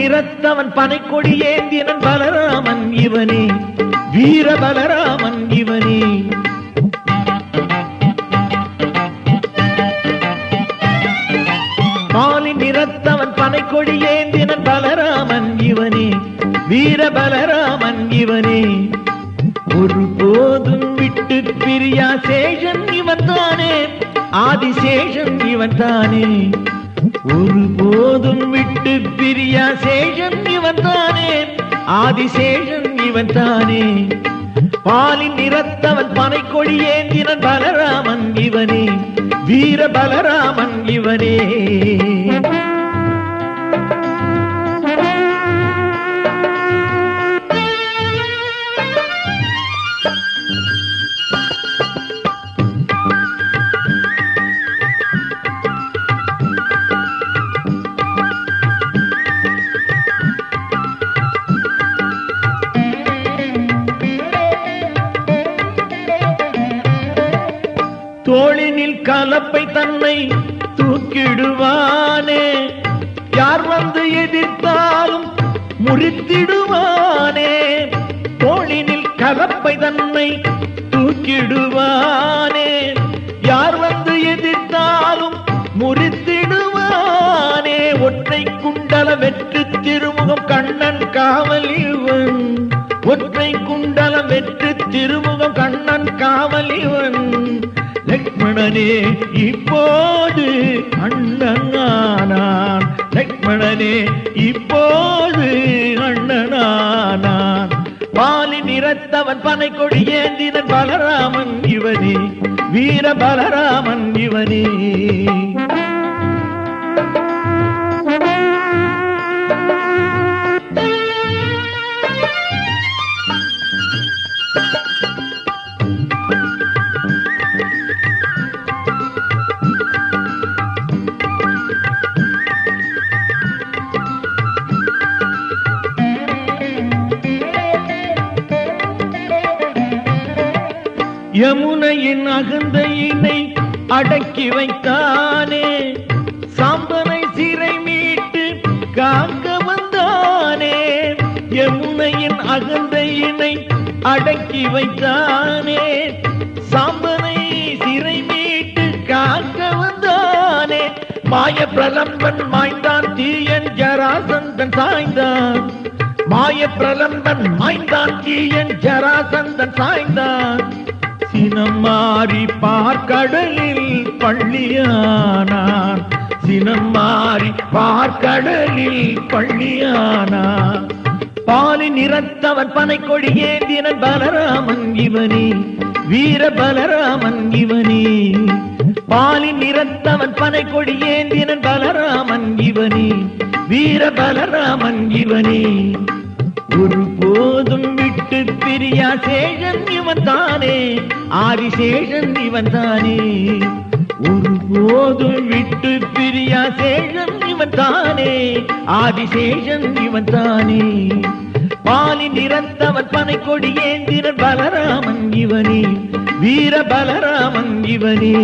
நிறத்தவன் பனைக்கொடி ஏந்தினன் பலராமன் இவனே. வீர பலராமன் இவனே. மாலி நிறத்தவன் பனைக்கொடி ஏந்தினன் பலராமன் இவனே. வீர பலராமன் இவனே. ஒரு போதும் விட்டு பிரியா சேஷன் இவன் தானே. ஆதிசேஷன் இவன் தானே. ஒரு போதும் விட்டு ஆதிசேஷன் இவன் தானே பாலின் நிறத்தவன் பனைக்கொடி ஏந்தினன் பலராமன் இவனே. வீர பலராமன் இவனே. தோளினில் கலப்பை தன்னை தூக்கிடுவானே. யார் வந்து எதிர்த்தாலும் முறித்திடுவானே. தோளினில் கலப்பை தன்னை தூக்கிடுவானே. யார் வந்து எதிர்த்தாலும் முறித்திடுவானே. ஒற்றை குண்டல வெற்று திருமுகம் கண்ணன் காவலிவன் ஒற்றை குண்டல வெற்று திருமுகம் கண்ணன் காவலிவன் லக்மணனே இப்போது அண்ணனானான். லக்மணனே இப்போது அண்ணனானான். பாலி நிறத்தவன் பனை கொடி ஏந்தினன் பலராமன் இவனே. வீர பலராமன் இவனே. யமுனையின் அகந்தையினை அடக்கி வைத்தானே. சாம்பனை சிறை மீட்டு காக்க வந்தானே. யமுனையின் அகந்தையினை அடக்கி வைத்தானே. சாம்பனை சிறை மீட்டு காக்க வந்தானே. மாய பிரலம்பன் மாய்ந்தான் தீயன் ஜராசந்தன் சாய்ந்தான். மாய பிரலம்பன் மாய்ந்தான் தீயன் ஜராசந்தன் சாய்ந்தான். சினம் மாறி பார்க்கடலில் பள்ளியானான் சினம் மாறி பார்க்கடலில் பள்ளியானான் பாலி நிறத்தவன் பனைக்கொடி ஏந்தினன் பலராமன் இவனே. வீர பலராமன் இவனே. பாலி நிறத்தவன் பனைக்கொடி ஏந்தினன் பலராமன் இவனே. வீர பலராமன் இவனே. ஒரு பிரியா சேஷன் இவன் தானே ஆதிசேஷன் இவன் தானே ஒரு போதும் விட்டு பிரியா சேஷன் இவன் தானே ஆதிசேஷன் இவன் தானே பாலி நிறந்தவன் பனை கொடி ஏந்திரன் பலராமன் இவனே. வீர பலராமன் இவனே.